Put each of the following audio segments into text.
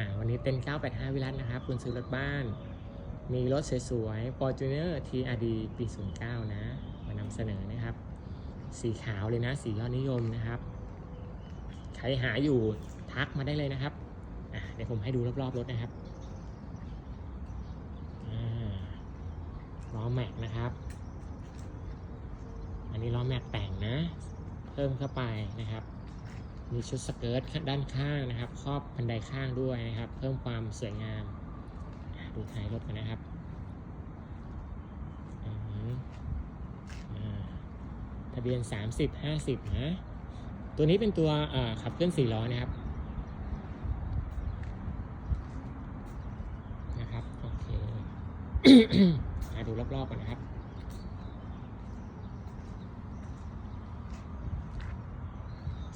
อ่าวันนี้เต้น985 วิรัตนะครับ คุณซื้อรถบ้าน มีรถสวยๆ Fortuner TRD ปี 09 นะ มานำเสนอนะครับ สีขาวเลยนะ สียอดนิยมนะครับ ใครหาอยู่ทักมาได้เลยนะครับอะเดี๋ยวผมให้ดูรอบๆรถนะครับล้อแม็กนะครับ อันนี้ล้อแม็กแต่งนะ เพิ่มเข้าไปนะครับ มีชุดสเกิร์ตด้านข้างนะครับ ครอบบันไดข้างด้วยนะครับ เพิ่มความสวยงาม ดูท้ายรถกันนะครับอือหืออ่าทะเบียน 30 50 นะ ตัวนี้เป็นตัวขับเคลื่อน4ล้อนะครับนะครับ โอเคมาดูรอบๆกันนะครับ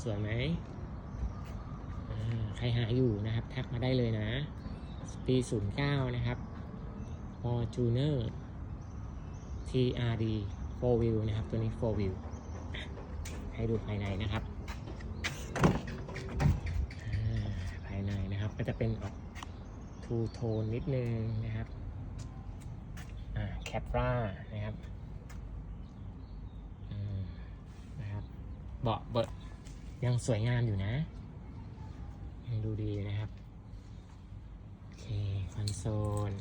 สวยไหมใครหาอยู่นะครับทักมาได้เลยนะ ปี 09 นะครับ Fortuner TRD 4 wheel นะครับ ตัวนี้4 wheel ให้ดูภายในนะครับอ่าภายในนะครับก็จะเป็นออกทูโทนนิดนึงนะครับอ่าแคปรานะครับอืมนะครับ เบาะเบอะ ยังสวยงามอยู่นะยังดูดีนะครับ โอเค คอนโซล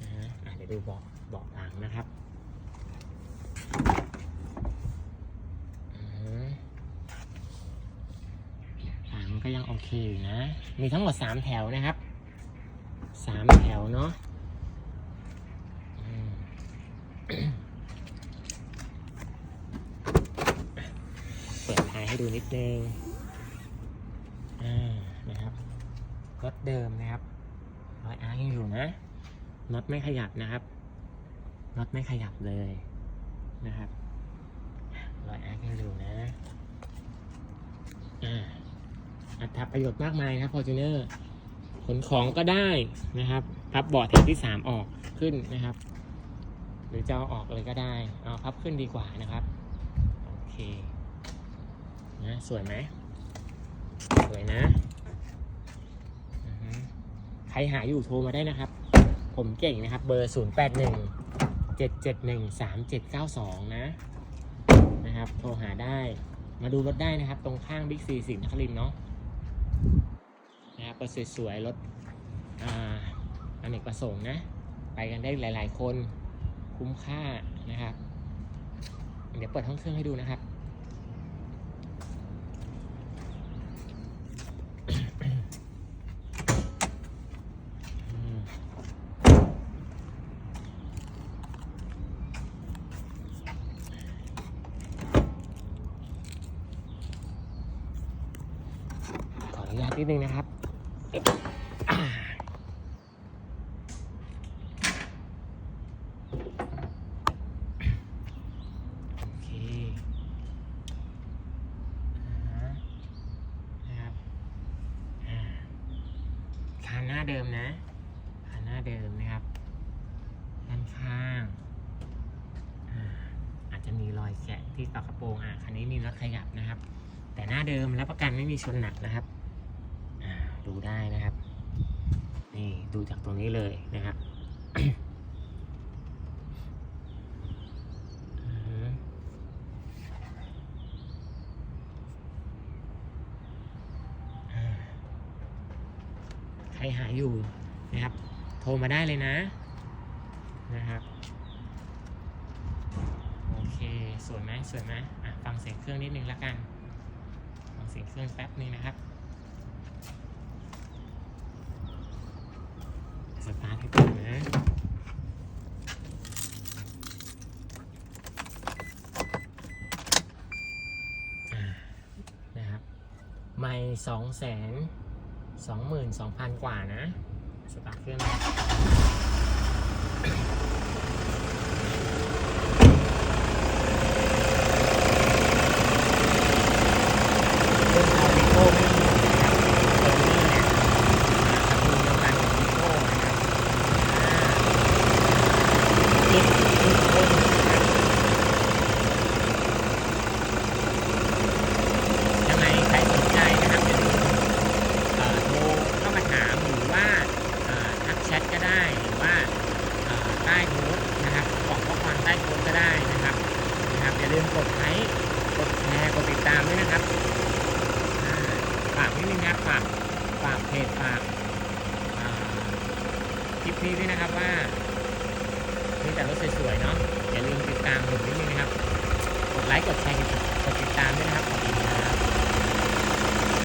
นะฮะเดี๋ยวดูเบาะเบาะหลังนะครับหลังก็ยังโอเคอยู่นะ มีทั้งหมด3แถวนะครับสามแถวเนาะอืม เปิดท้าย ให้ดูนิดนึงอ่านะครับรถเดิมนะครับรอยอาร์ยังอยู่นะน็อตไม่ขยับนะครับน็อตไม่ขยับเลยนะครับรอยอาร์ยังอยู่นะอ่าอัตราประโยชน์มากมายครับ Fortuner ขนของก็ได้นะครับ พับเบาะแถวที่3ออกขึ้นนะครับ หรือจะเอาออกเลยก็ได้ เอาพับขึ้นดีกว่านะครับ โอเค นะสวยไหมสวยนะ ใครหาอยู่โทรมาได้นะครับ ผมเก่งนะครับ เบอร์ 0 8 1 7 7 1 3 7 9 2 นะ นะครับ โทรหาได้ มาดูรถได้นะครับ ตรงข้างบิ๊กซีสินครินเนาะ นะครับก็สวยๆ รถอ่าอเนกประสงค์นะ ไปกันได้หลาย ๆ คน คุ้มค่านะครับ เดี๋ยวเปิดห้องเครื่องให้ดูนะครับ อืมขออ นิดนึงนะครับโอเคนะครับคานหน้าเดิมนะคานหน้าเดิมนะครับ ด้านข้างอาจจะมีรอยแกะที่ฝากระโปรงอะคันนี้มีรถขยับนะครับ แต่หน้าเดิมรับประกันไม่มีชนหนักนะครับ ดูได้นะครับ นี่ดูจากตรงนี้เลยนะครับใครหาอยู่นะครับ โทรมาได้เลยนะนะครับโอเคสวยไหมสวยไหมอะฟังเสียงเครื่องนิดนึงล้วกัน ฟังเสียงเครื่องแป๊บนึงนะครับ สตาร์ทให้ก่อนนะ นะครับ ไม่สองแสนสองหมื่นสองพันกว่านะ สตาร์ทเครื่องืมกดไลค์กดแชร์กดติดตามด้วยนะครับฝากนิดนึงนะฝากฝากเพจฝากคลิปนี้ด้วยนะครับว่ามีแต่รถสวยๆเนาะอย่าลืมติดตามผมนิดนึงนะครับ กดไลค์กดแชร์กดติดตามด้วยนะครับขอบคุณครับ